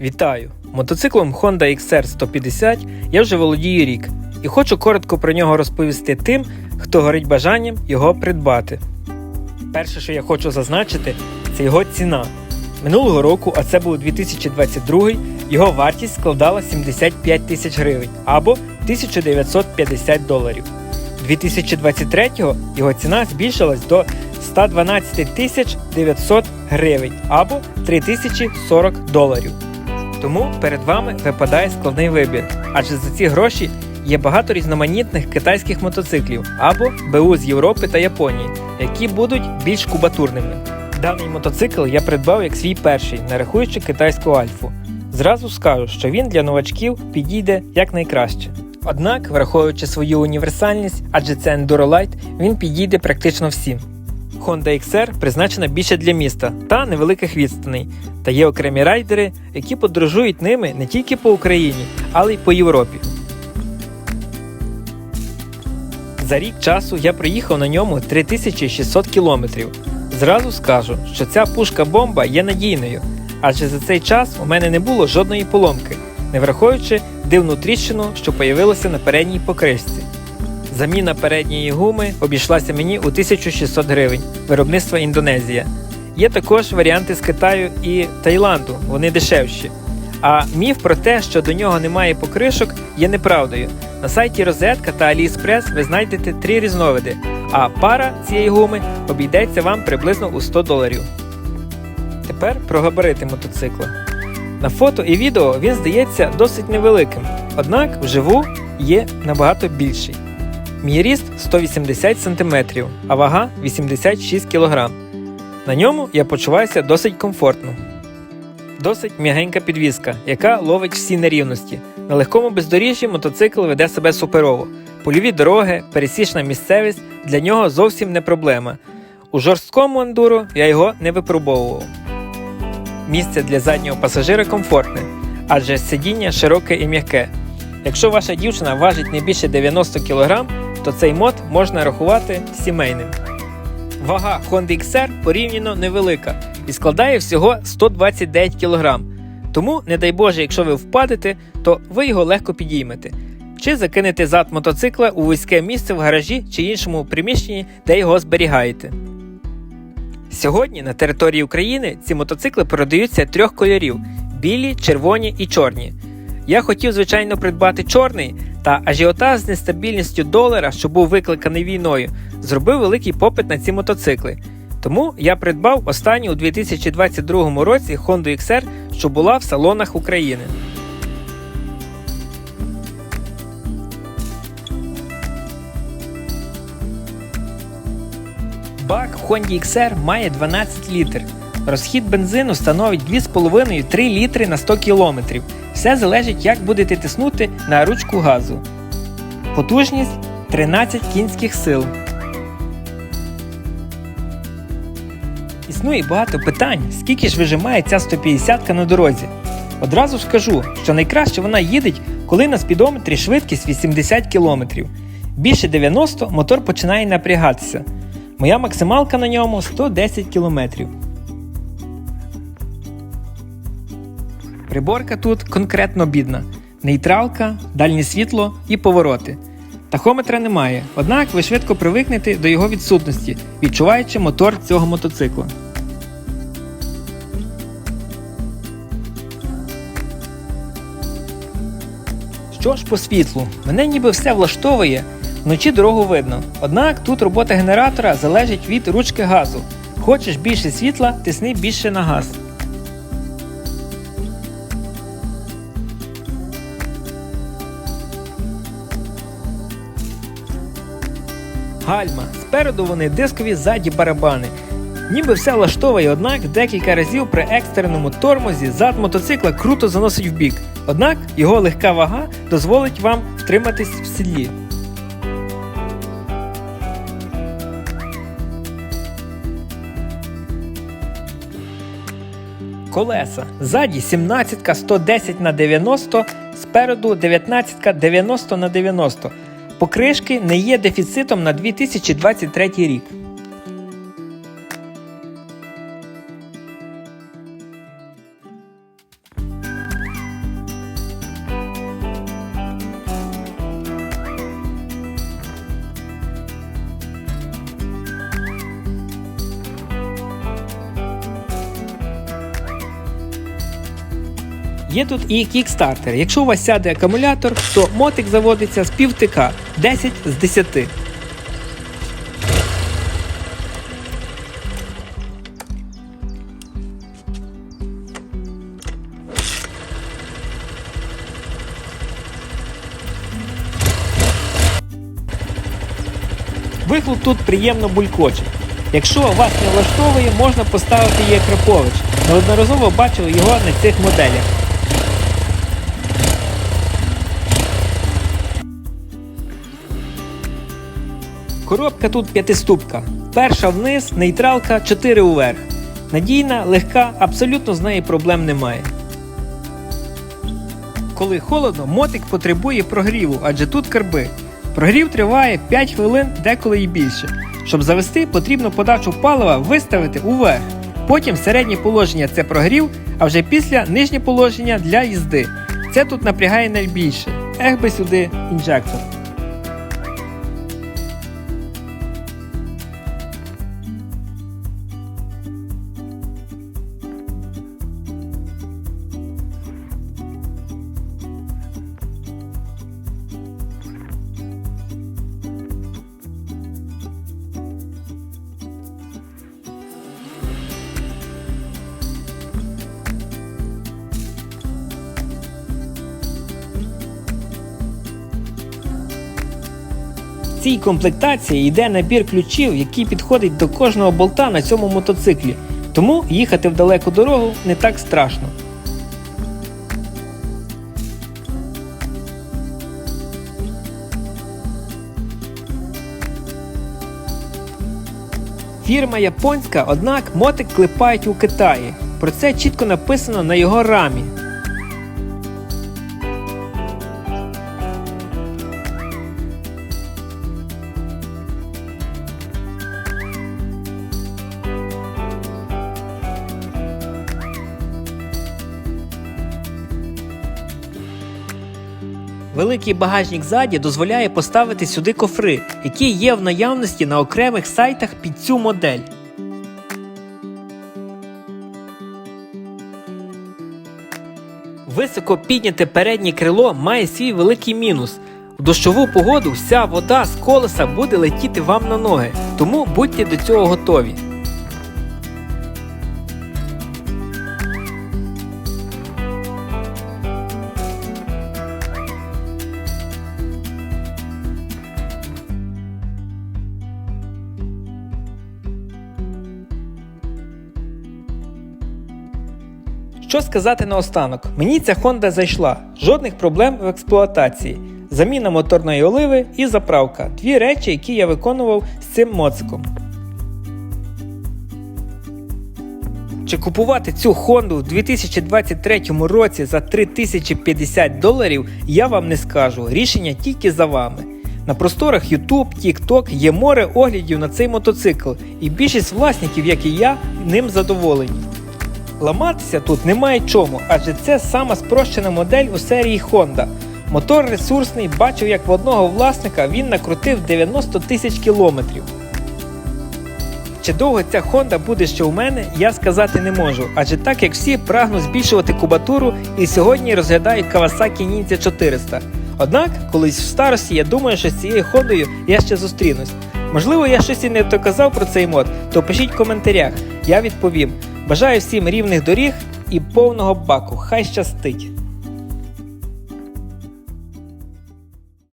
Вітаю! Мотоциклом Honda XR 150 я вже володію рік і хочу коротко про нього розповісти тим, хто горить бажанням його придбати. Перше, що я хочу зазначити, це його ціна. Минулого року, а це був 2022, його вартість складала 75 тисяч гривень або 1950 доларів. 2023 його ціна збільшилась до 112 тисяч 900 гривень або 3040 доларів. Тому перед вами випадає складний вибір, адже за ці гроші є багато різноманітних китайських мотоциклів або БУ з Європи та Японії, які будуть більш кубатурними. Даний мотоцикл я придбав як свій перший, не рахуючи китайську альфу. Зразу скажу, що він для новачків підійде якнайкраще. Однак, враховуючи свою універсальність, адже це Endurolight, він підійде практично всім. Honda XR призначена більше для міста та невеликих відстаней, та є окремі райдери, які подорожують ними не тільки по Україні, але й по Європі. За рік часу я проїхав на ньому 3600 кілометрів. Зразу скажу, що ця пушка-бомба є надійною, адже за цей час у мене не було жодної поломки, не враховуючи дивну тріщину, що появилася на передній покришці. Заміна передньої гуми обійшлася мені у 1600 гривень виробництва Індонезія. Є також варіанти з Китаю і Таїланду, вони дешевші. А міф про те, що до нього немає покришок, є неправдою. На сайті Розетка та AliExpress ви знайдете три різновиди, а пара цієї гуми обійдеться вам приблизно у 100 доларів. Тепер про габарити мотоцикла. На фото і відео він здається досить невеликим, однак вживу є набагато більший. Мій ріст 180 см, а вага 86 кг. На ньому я почуваюся досить комфортно. Досить м'ягенька підвіска, яка ловить всі нерівності. На легкому бездоріжжі мотоцикл веде себе суперово. Польові дороги, пересічна місцевість для нього зовсім не проблема. У жорсткому ендуро я його не випробовував. Місце для заднього пасажира комфортне, адже сидіння широке і м'яке. Якщо ваша дівчина важить не більше 90 кг, то цей мод можна рахувати сімейним. Вага Honda XR порівняно невелика і складає всього 129 кг. Тому, не дай Боже, якщо ви впадете, то ви його легко підіймете. Чи закинете зад мотоцикла у вузьке місце в гаражі чи іншому приміщенні, де його зберігаєте. Сьогодні на території України ці мотоцикли продаються трьох кольорів: білі, червоні і чорні. Я хотів, звичайно, придбати чорний, та ажіотаж з нестабільністю долара, що був викликаний війною, зробив великий попит на ці мотоцикли. Тому я придбав останню у 2022 році Honda XR, що була в салонах України. Бак Honda XR має 12 літр. Розхід бензину становить 2,5-3 літри на 100 км. Все залежить, як будете тиснути на ручку газу. Потужність 13 кінських сил. Існує багато питань, скільки ж вижимає ця 150 на дорозі. Одразу скажу, що найкраще вона їдеть, коли на спідометрі швидкість 80 км. Більше 90 мотор починає напрягатися. Моя максималка на ньому 110 км. Приборка тут конкретно бідна: нейтралка, дальнє світло і повороти. Тахометра немає, однак ви швидко привикнете до його відсутності, відчуваючи мотор цього мотоцикла. Що ж по світлу? Мене ніби все влаштовує, вночі дорогу видно. Однак тут робота генератора залежить від ручки газу. Хочеш більше світла, тисни більше на газ. Гальма. Спереду вони дискові ззаді барабани. Ніби все влаштовує, однак декілька разів при екстреному тормозі зад мотоцикла круто заносить в бік. Однак його легка вага дозволить вам втриматись в сідлі. Колеса. Ззаді 17 110 на 90, спереду 19 90 на 90. Покришки не є дефіцитом на 2023 рік. Є тут і кікстартер. Якщо у вас сяде акумулятор, то мотик заводиться з півтика 10 з 10. Вихлоп тут приємно булькоче. Якщо вас не влаштовує, можна поставити Єкрапович. Неодноразово бачили його на цих моделях. Коробка тут п'ятиступка. Перша вниз, нейтралка, 4 уверх. Надійна, легка, абсолютно з неї проблем немає. Коли холодно, мотик потребує прогріву, адже тут карби. Прогрів триває 5 хвилин, деколи і більше. Щоб завести, потрібно подачу палива виставити уверх. Потім середнє положення це прогрів, а вже після нижнє положення для їзди. Це тут напрягає найбільше. Ех би сюди інжектор. Цій комплектації йде набір ключів, який підходить до кожного болта на цьому мотоциклі, тому їхати в далеку дорогу не так страшно. Фірма японська, однак мотик клепають у Китаї. Про це чітко написано на його рамі. Великий багажник ззаді дозволяє поставити сюди кофри, які є в наявності на окремих сайтах під цю модель. Високо підняте переднє крило має свій великий мінус. В дощову погоду вся вода з колеса буде летіти вам на ноги, тому будьте до цього готові. Що сказати наостанок? Мені ця Honda зайшла, жодних проблем в експлуатації. Заміна моторної оливи і заправка дві речі, які я виконував з цим моциком. Чи купувати цю Honda у 2023 році за 3050 доларів, я вам не скажу. Рішення тільки за вами. На просторах YouTube, TikTok є море оглядів на цей мотоцикл, і більшість власників, як і я, ним задоволені. Ламатися тут немає чому, адже це сама спрощена модель у серії Honda. Мотор ресурсний, бачив, як в одного власника він накрутив 90 тисяч кілометрів. Чи довго ця Honda буде ще у мене, я сказати не можу, адже так як всі прагнуть збільшувати кубатуру і сьогодні розглядають Kawasaki Ninja 400. Однак, колись в старості я думаю, що з цією Хондою я ще зустрінусь. Можливо, я щось і не доказав про цей мод, то пишіть в коментарях, я відповім. Бажаю всім рівних доріг і повного баку. Хай щастить!